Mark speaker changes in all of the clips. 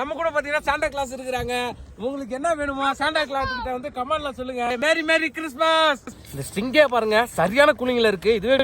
Speaker 1: நம்ம கூட பாத்தீங்கன்னா சாண்டா கிளாஸ் இருக்கிறாங்க. உங்களுக்கு என்ன வேணுமோ சாண்டா கிளாஸ் கிட்ட வந்து கமெண்ட்ல சொல்லுங்க. மேரி மேரி கிறிஸ்மஸ் இந்த ஸ்டிங்கே பாருங்க சரியான கூலிங்ல இருக்கு. இதுவே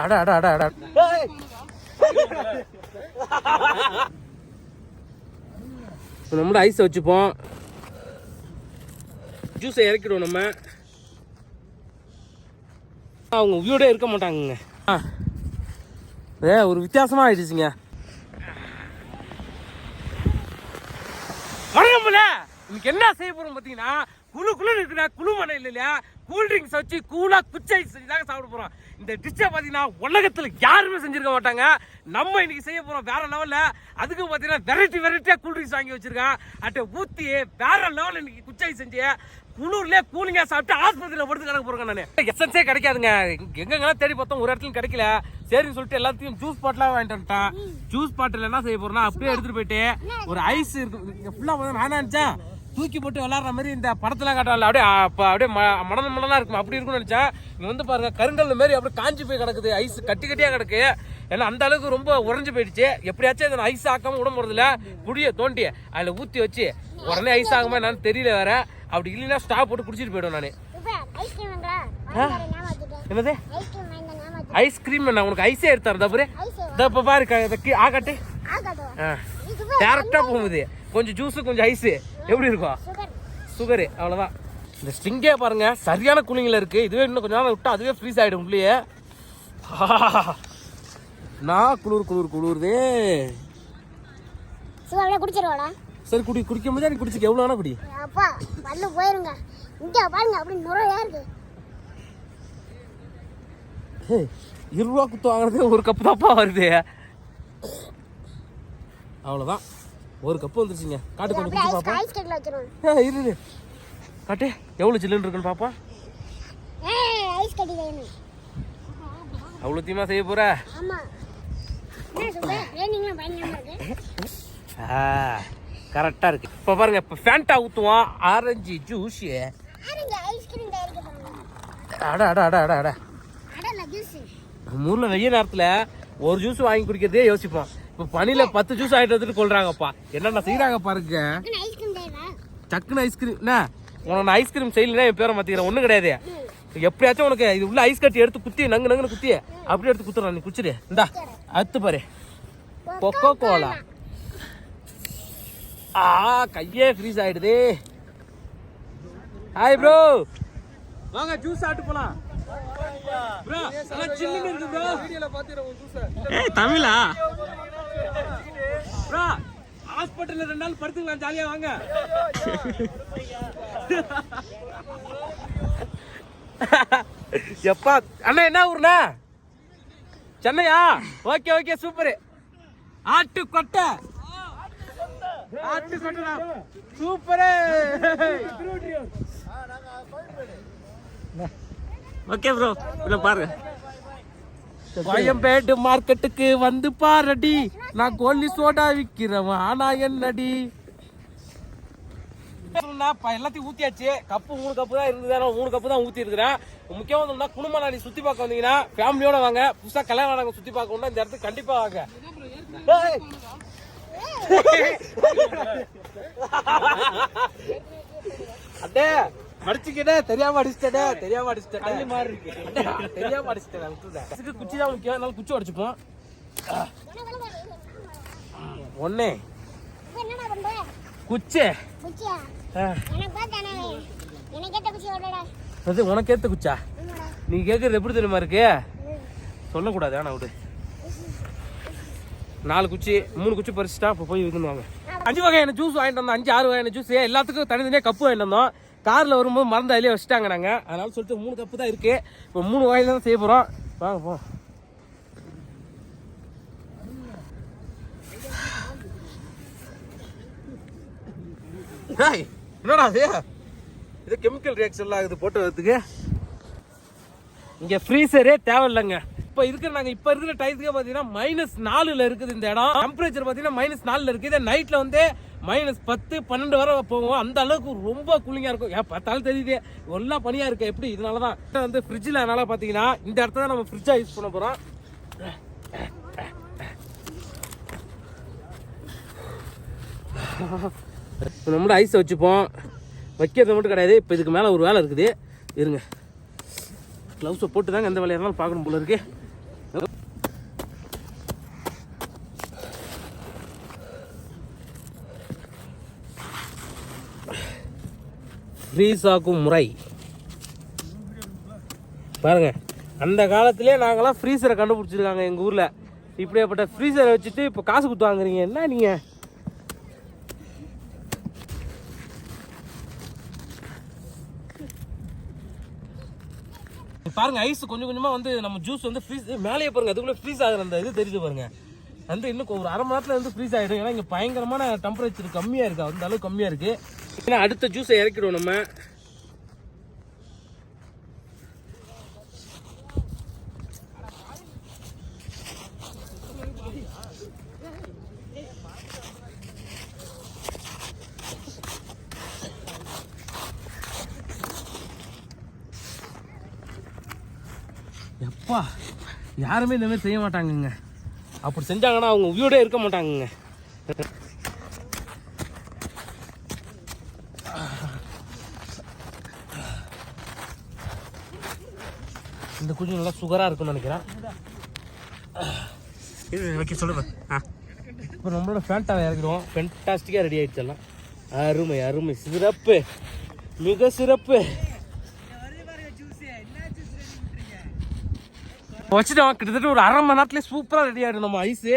Speaker 1: அட அட அட அட. நம்மளோட ஐஸ் வச்சுப்போம். ஜூஸை இறக்கிடுவோம் நம்ம. அவங்க உயிரோட இருக்க மாட்டாங்கங்க. ஏ ஒரு வித்தியாசமா ஆயிடுச்சுங்க. வணக்கம்ல இன்னைக்கு என்ன செய்ய போறோம் பாத்தீங்கன்னா குழு குழு இருக்குடா குழு மனை இல்லையா? கூல்ட்ரிங்க்ஸ் வச்சு கூலா குச்சை செஞ்சு தாங்க சாப்பிட போறோம். இந்த டிஷ்ஷை பார்த்தீங்கன்னா உலகத்தில் யாருமே செஞ்சிருக்க மாட்டாங்க. நம்ம இன்னைக்கு செய்ய போகிறோம் வேற லெவலில் அதுக்கு பார்த்தீங்கன்னா வெரைட்டி வெரைட்டியாக கூல்ட்ரிங்க்ஸ் வாங்கி வச்சிருக்கேன். அட்டை ஊற்றி வேற லெவலில் இன்னைக்கு குச்சை செஞ்சு குளூர்ல கூலிங்கா சாப்பிட்டு ஆஸ்பத்திரியில படுத்து கிடக்க போறேன் நானு. எசன்ஸே கிடைக்காதுங்க. எங்கெங்கெல்லாம் தேடி பார்த்தோம் ஒரு இடத்துல கிடைக்கல. சரின்னு சொல்லிட்டு எல்லாத்தையும் ஜூஸ் பாட்டிலாம் வாங்கிட்டு வந்துட்டேன். ஜூஸ் பாட்டில் என்ன செய்ய போறேன்னா அப்படியே எடுத்துட்டு போயிட்டு ஒரு ஐஸ் இருக்கு. இங்க ஃபுல்லா வந்து நான் நினைச்சேன் தூக்கி போட்டு விளாட்ற மாதிரி இந்த படத்துல காட்டல அப்படியே அப்படியே ம- மடனா இருக்கும். அப்படி இருக்கும்னு நினைச்சேன் இங்க வந்து பாருங்க கருங்கல் மாதிரி அப்படியே காஞ்சி போய் கிடக்குது. ஐஸ் கட்டி கட்டியா கிடக்கு. ஏன்னா அந்த அளவுக்கு ரொம்ப உறைஞ்சு போயிடுச்சு. எப்படியாச்சும் இதை ஐஸ் ஆக்காம விட போறதில்ல. குடியை தோண்டி அதில் ஊற்றி வச்சு உடனே ஐஸ் ஆகுமா என்னன்னு தெரியல வேற. அப்படி இல்லைன்னா ஸ்டாப் போட்டு குடிச்சிட்டு போயிடும் நானு. என்னது?
Speaker 2: ஐஸ்கிரீம்
Speaker 1: நான் உனக்கு ஐஸே எடுத்தாரு தப்புரு இப்போ பாரு ஆகாட்டு.
Speaker 2: ஆகாதோ இது
Speaker 1: டேரக்டா போகுது. கொஞ்சம் ஜூஸ் கொஞ்சம் ஐஸ் எப்படி இருக்கும்?
Speaker 2: சுகர்
Speaker 1: அவ்வளோதான் இந்த ஸ்ட்ரிங்கே பாருங்க சரியான கூலிங்கில் இருக்கு. இதுவே இன்னும் கொஞ்ச நாள் விட்டா அதுவே ஃப்ரீஸ் ஆகிடும் உள்ளேயே. நான் குளிர் குளிர் குளிருதே.
Speaker 2: குடிச்சிருவாடா
Speaker 1: சரி குடி குடிக்கும் போதே நீ குடிச்சுக்க. எவ்வளோ வேணா குடி.
Speaker 2: அப்பா பல்லு போயிருங்க. இங்க பாருங்க அப்படி நுரையா இருக்கு.
Speaker 1: ஹே, இருபது ரூபா குத்து வாங்குறது ஒரு கப்பு தான்ப்பா வருது. அவ்வளோதான் ஒரு கப்பு வந்துருச்சுங்க. காட்டு கொண்டு
Speaker 2: அப்படியே
Speaker 1: குடிச்சு பாப்பா. இரு. காட்டு எவ்வளோ சில்லுன்னு இருக்குன்னு பாப்பா? அவ்வளோ தீமா செய்ய போற?
Speaker 2: ஆமா.
Speaker 1: கரெக்டாக இருக்கு. இப்போ பாருங்க இப்போ ஃபேண்டா ஊற்றுவோம் ஆரஞ்சு ஜூஸ் அட அட அட அட அட. நம்ம ஊரில் வெய்ய நேரத்தில் ஒரு ஜூஸ் வாங்கி குடிக்கிறதே யோசிப்போம். இப்போ பனியில் பத்து ஜூஸ் ஆகிட்டு வந்துட்டு கொள்றாங்கப்பா. என்னென்ன செய்கிறாங்க பாருங்க. டக்குன்னு ஐஸ்கிரீம் என்ன? உனக்கு நான் ஐஸ்கிரீம் செய்யலைன்னா என் பேரை மாற்றிக்கிறேன் ஒன்றும் கிடையாது. எப்படியாச்சும் உனக்கு இது உள்ள ஐஸ் கட்டி எடுத்து குத்தி நங்கு நங்குன்னு குத்தி. அப்படியே எடுத்து குத்துறான். நீ குச்சிடு இந்தா அத்து பாரு. Coca Cola. ஆ கையே ஃப்ரீஸ் ஆயிடுதே. ஹாய் ப்ரோ வாங்க ஜூஸ் சாப்பிட்டு போலாம். ப்ரோ நல்லா சில்லுன்னு இருக்கு ப்ரோ வீடியோல பாத்தீங்க உன் ஜூஸ் ஏய் தமிழா? ப்ரோ ஹாஸ்பிடல்ல ரெண்டு நாள் படுத்துக்கலாம் ஜாலியா வாங்க. எப்பா அண்ணா என்ன ஊர்ண்ணா? சென்னையா? ஓகே ஓகே சூப்பர் ஆட்டு கொட்டை ஆட்டு கொட்டை சூப்பரு. ஓகே ப்ரோ இல்ல பாருங்க கோயம்பேடு மார்க்கெட்டுக்கு வந்து பாரடி. நான் கோலி சோடா விக்கிறவன் ஆனா என்னடி? எல்லாத்தையும் ஊத்தியாச்சு. கப்பு மூணு கப்பு தான் இருந்தது. நான் மூணு கப்பு தான் ஊத்தி இருக்கிறேன் முக்கியமா சொல்லணும்னா குடும்ப நாடி சுத்தி பார்க்க வந்தீங்கன்னா ஃபேமிலியோட வாங்க. புதுசா கல்யாணம் சுத்தி பார்க்கணும்னா இந்த இடத்துக்கு கண்டிப்பா வாங்க. அண்ணே அடிச்சுக்கிட்டே தெரியாம அடிச்சிட்டே தெரியாம அடிச்சிட்டே மாதிரி இருக்கு. தெரியாம அடிச்சிட்டேன் விட்டுட்டேன். குச்சி தான் முக்கியம் அதனால குச்சி அடிச்சுப்போம்
Speaker 2: பண்ற
Speaker 1: குச்சி. உனக்கு ஏத்த குச்சா நீ கேட்கறது எப்படி தெரியுமா இருக்கு? சொல்லக்கூடாது ஆனா விடு. நாலு குச்சி மூணு குச்சி பறிச்சுட்டா இப்போ போய் விற்கணுவாங்க அஞ்சு வகையான ஜூஸ் வாங்கிட்டு வந்தோம். அஞ்சு ஆறு வகையான ஜூஸ் எல்லாத்துக்கும் தனித்தனியாக கப்பு வாங்கிட்டு வந்தோம். காரில் வரும்போது மறந்து அதிலே வச்சுட்டாங்க நாங்கள் அதனால சொல்லிட்டு மூணு கப்பு தான் இருக்கு. இப்போ மூணு வகையில தான் செய்ய போகிறோம் வாங்க போ. டேய், என்னடா அது இது கெமிக்கல் ரியாக்ஷன்லாம் ஆகுது போட்டு வரதுக்கு இங்க ஃப்ரீசரே தேவையில்லைங்க. இப்போ இருக்கிற நாங்கள் இப்போ இருக்கிற டைத்துக்கு பார்த்தீங்கன்னா மைனஸ் நாலுல இருக்குது இந்த இடம். டெம்பரேச்சர் பார்த்தீங்கன்னா மைனஸ் நாலுல இருக்குது. இதே நைட்டில் வந்து மைனஸ் பத்து பன்னெண்டு வரை போகும். அந்த அளவுக்கு ரொம்ப கூலிங்காக இருக்கும். ஏன் பார்த்தாலும் தெரியுது. எல்லாம் பனியாக இருக்கு. எப்படி? இதனால தான் வந்து ஃப்ரிட்ஜில் அதனால் பார்த்தீங்கன்னா இந்த இடத்த தான் நம்ம ஃப்ரிட்ஜாக யூஸ் பண்ண போகிறோம் இப்போ நம்மளோட ஐஸை வச்சுப்போம். வைக்கிறது மட்டும் கிடையாது. இப்போ இதுக்கு மேலே ஒரு வேலை இருக்குது. இருங்க. க்ளவுஸை போட்டு தாங்க எந்த வேலையாக இருந்தாலும் பார்க்கணும் போல இருக்குது ஃப்ரீஸ் ஆக்கும் முறை. பாருங்க அந்த காலத்திலே நாங்களாம் ஃப்ரீசரை கண்டுபிடிச்சிருக்காங்க எங்கள் ஊரில். இப்படியாப்பட்ட ஃப்ரீசரை வச்சுட்டு இப்போ காசு கொடுத்து வாங்குறீங்க. என்ன நீங்கள் பாருங்க ஐஸ் கொஞ்சம் கொஞ்சமாக வந்து நம்ம ஜூஸ் வந்து ஃப்ரீஸ் மேலேயே பாருங்க அதுக்குள்ளே ஃப்ரீஸ் ஆகிற அந்த இது தெரியுது பாருங்க. வந்து இன்னும் ஒரு அரை மணி நேரத்தில் வந்து ஃப்ரீஸ் ஆகிடும் ஏன்னா இங்கே பயங்கரமான டெம்பரேச்சர் கம்மியாக இருக்குது அந்த அளவுக்கு கம்மியாக இருக்குது ஏன்னா அடுத்த ஜூஸை இறக்கிடுவோம் நம்ம. எப்பா யாருமே இந்த மாதிரி செய்ய மாட்டாங்கங்க. அப்படி செஞ்சாங்கன்னா அவங்க உயிரோட இருக்க மாட்டாங்கங்க. இந்த குஞ்சு நல்லா சுகராக இருக்கும்னு நினைக்கிறேன்.
Speaker 3: வைக்க சொல்லுங்க ஆ.
Speaker 1: இப்போ நம்மளோட ஃபேண்டாவை இறக்கிடுவோம். ஃபென்டாஸ்டிக்காக ரெடி ஆயிடுச்சு எல்லாம். அருமை அருமை. சிறப்பு. மிக சிறப்பு. வச்சுட்டோம் கிட்டத்தட்ட ஒரு அரை மணி நேரத்துல சூப்பராக ரெடி ஆகிடும் நம்ம ஐஸு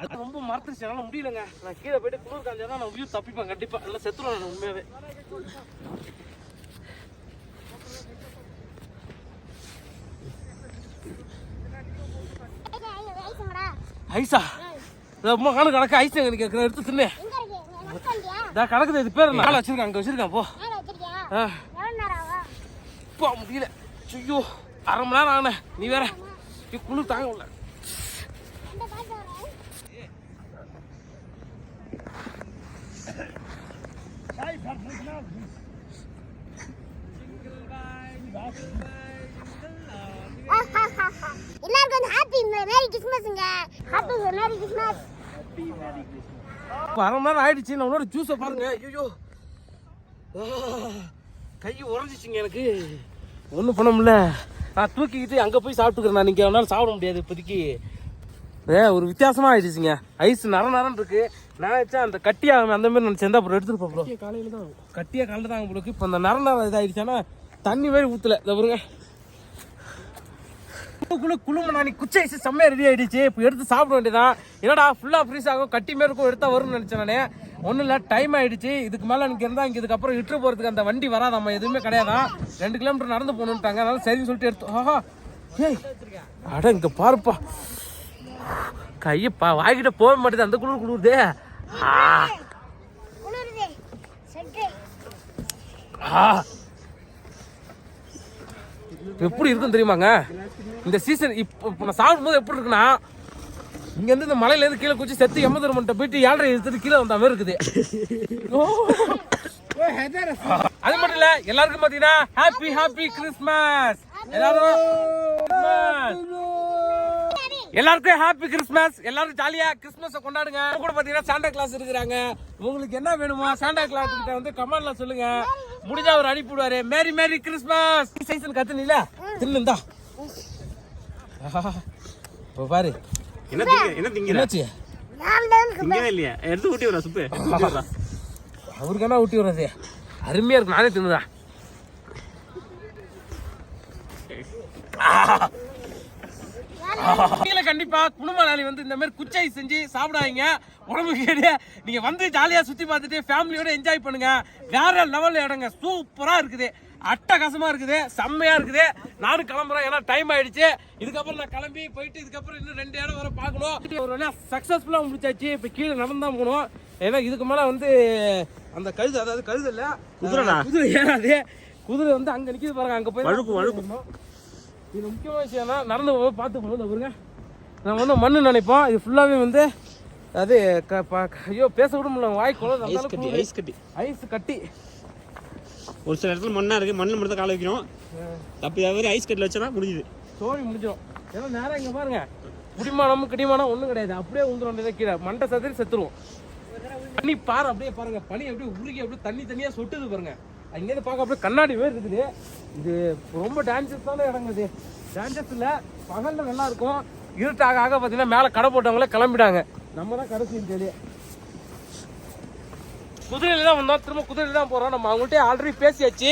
Speaker 1: அது ரொம்ப மறந்துருச்சு. என்னால் முடியலங்க. நான் கீழே போயிட்டு குளிர் காஞ்சா நான் உயிர் தப்பிப்பேன். கண்டிப்பாக நல்லா செத்துருவேன் நான் உண்மையாகவே ஐஸா ரொம்ப கணக்கு கணக்கு ஐஸ் எங்க கேட்குறேன் எடுத்து தின்னு. இதான் கிடக்குது இது பேர் நாள் வச்சிருக்கேன் அங்கே வச்சிருக்கேன் போ. போ முடியல. ஐயோ அரை மணி நேரம் ஆனே நீ வேற. குளிர் தாங்க
Speaker 2: வரேன் எல்லாருக்கும் வந்து ஹாப்பி மேரி கிறிஸ்மஸ்ங்க ஹாப்பி மேரி கிறிஸ்மஸ்
Speaker 1: அரை மணி நேரம் ஆயிடுச்சு. நான் உன்னோட ஜூஸை பாருங்க. ஐயோ கை உறைஞ்சிச்சுங்க எனக்கு. ஒன்றும் பண்ண முடியல. நான் தூக்கிக்கிட்டு அங்கே போய் சாப்பிட்டுக்கிறேன். நான் நீங்கள் என்னால் சாப்பிட முடியாது இப்போதைக்கு. ஏ ஒரு வித்தியாசமாக ஆயிடுச்சுங்க. ஐஸ் நர நரன்னு இருக்கு. நான் வச்சா அந்த கட்டியாக அந்த மாதிரி நினச்சேன் அப்புறம் எடுத்துட்டு போ ப்ரோ. காலையில் தான் கட்டியாக காலையில் தான் உங்களுக்கு இப்போ அந்த நர நரம் இதாகிடுச்சுன்னா தண்ணி மாதிரி ஊற்றல இதை பாருங்க. குழு குழும நானி குச்சை ஐஸ் செம்மையா ரெடி ஆயிடுச்சு. இப்போ எடுத்து சாப்பிட வேண்டியதான் என்னடா ஃபுல்லாக ஃப்ரீஸ் ஆகும். கட்டி மாரி இருக்கும் எடுத்தா வரும்னு நினச்சேன் நானே. ஒன்றும் இல்லை டைம் ஆகிடுச்சு இதுக்கு மேலே எனக்கு இருந்தால் இங்கே இதுக்கப்புறம் இட்டு போகிறதுக்கு அந்த வண்டி வராதாம்மா எதுவுமே கிடையாதான் ரெண்டு கிலோமீட்டர் நடந்து போகணுன்ட்டாங்க அதனால சரின்னு சொல்லிட்டு எடுத்து ஆஹா. ஏய் அட இங்கே பாருப்பா. கையப்பா பா வாய்கிட்ட போக மாட்டேது அந்த குளிர் குளிருதே. ஆ. ஆ. எப்படி இருக்கும் தெரியுமாங்க? இந்த சீசன் இப்போ இப்போ நான் சாப்பிடும்போது எப்படி இருக்குன்னா இங்கேருந்து இந்த மலையிலேருந்து கீழே குச்சி செத்து எம்ம தருமன்ட்ட போயிட்டு ஏழரை எடுத்துட்டு கீழே வந்த மாதிரி இருக்குது. அது மட்டும் இல்ல எல்லாருக்கும் பாத்தீங்கன்னா ஹாப்பி ஹாப்பி கிறிஸ்மஸ் எல்லாரும் Christmas. எல்லாருக்கும் ஹாப்பி கிறிஸ்மஸ் எல்லாரும் ஜாலியா கிறிஸ்மஸ கொண்டாடுங்க. கூட பாத்தீங்கன்னா சாண்டா கிளாஸ் இருக்கிறாங்க. உங்களுக்கு என்ன வேணுமோ சாண்டா கிளாஸ் கிட்ட வந்து கமெண்ட்ல சொல்லுங்க. முடிஞ்சா அவர் அனுப்பிவிடுவாரு. மேரி மேரி கிறிஸ்மஸ் சைசன் கத்துனீல? தின்னுந்தா. இப்போ பாரு.
Speaker 3: என்ன திங்க என்ன திங்கிற?
Speaker 1: என்னாச்சு?
Speaker 3: திங்கவே இல்லையா எடுத்து ஊட்டி விடா சுப்பு எடுத்து ஊட்டி விட்றா.
Speaker 1: அவருக்கு என்ன ஊட்டி விடுறது. அருமையா இருக்கு. நானே தின்னுதா கீழே கண்டிப்பா குடும்பநாளி வந்து இந்த மாதிரி குச்சை செஞ்சு சாப்பிடாதீங்க. உடம்பு கேடு. நீங்க வந்து ஜாலியா சுத்தி பார்த்துட்டு ஃபேமிலியோட என்ஜாய் பண்ணுங்க. வேற லெவல்ல இடங்க சூப்பரா இருக்குது. அட்டகாசமா இருக்குது செம்மையா இருக்குது. நானும் கிளம்புறேன் ஏன்னா டைம் ஆயிடுச்சு. இதுக்கப்புறம் நான் கிளம்பி போயிட்டு இதுக்கப்புறம் இன்னும் ரெண்டு இடம் வர பார்க்கணும். ஒரு வேணா சக்சஸ்ஃபுல்லா முடிச்சாச்சு. இப்போ கீழே நடந்து போகணும். ஏன்னா இதுக்கு மேல வந்து அந்த கழுது அதாவது கழுது இல்ல
Speaker 3: குதிரைடா.
Speaker 1: குதிரை ஏறாது. குதிரை வந்து அங்க நிக்குது பாருங்க அங்க போய்
Speaker 3: வழுக்கும், வழுக்கும்.
Speaker 1: இது முக்கியமான விஷயம்னா நடந்து போக பார்த்து போகணும் பாருங்க. நம்ம வந்து மண்ணு நினைப்போம். இது ஃபுல்லாகவே வந்து அது ஐயோ பேச விட முடியல வாய் குளம்
Speaker 3: ஐஸ் கட்டி ஐஸ் கட்டி.
Speaker 1: ஐஸ் கட்டி.
Speaker 3: ஒரு சில இடத்துல மண்ணா இருக்கு. மண்ணு மட்டும் தான் கால வைக்கணும் அது மாதிரி ஐஸ் கட்டில் வச்சா முடியுது.
Speaker 1: சோழி முடிஞ்சிடும். ஏன்னா நேரம் இங்கே பாருங்க. குடிமானம் கிடிமானம் ஒன்றும் கிடையாது. அப்படியே வேண்டியதை கீழே. மண்டை சதுரி செத்துருவோம் தண்ணி பாரு அப்படியே பாருங்க. பனி அப்படியே உருகி அப்படியே தண்ணி தண்ணியா சொட்டுது பாருங்க. அங்கேருந்து பார்க்க அப்படியே கண்ணாடி மாதிரி இருக்குது. இது ரொம்ப டேஞ்சரஸான இடங்க இது. டேஞ்சரஸ் இல்லை. பகலில் நல்லா இருக்கும். இருட்டாக ஆக பார்த்தீங்கன்னா மேலே கடை போட்டவங்களே கிளம்பிட்டாங்க. நம்ம தான் கடைசி தெரிய குதிரையில தான் வந்தோம். திரும்ப குதிரையில தான் போகிறோம் நம்ம அவங்கள்ட்ட ஆல்ரெடி பேசியாச்சு.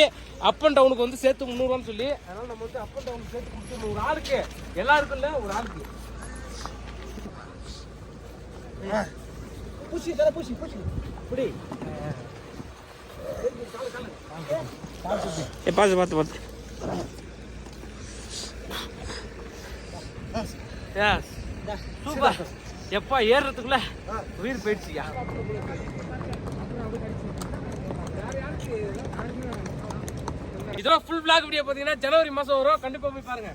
Speaker 1: அப் அண்ட் டவுனுக்கு வந்து சேர்த்து முந்நூறுவான்னு சொல்லி. அதனால நம்ம வந்து அப் அண்ட் டவுனுக்கு சேர்த்து கொடுத்து ஒரு ஆளுக்கு எல்லாருக்கும் இல்லை ஒரு ஆளுக்கு. பூசி தர பூசி பூச்சி புடி.
Speaker 3: ஏ பார்த்து பார்த்து பார்த்து
Speaker 1: சூப்பர். எப்பா ஏறுறதுக்குள்ள உயிர் போயிடுச்சுயா? இதெல்லாம் ஃபுல் பிளாக் வீடியோ பார்த்தீங்கன்னா ஜனவரி மாதம் வரும். கண்டிப்பாக போய் பாருங்க.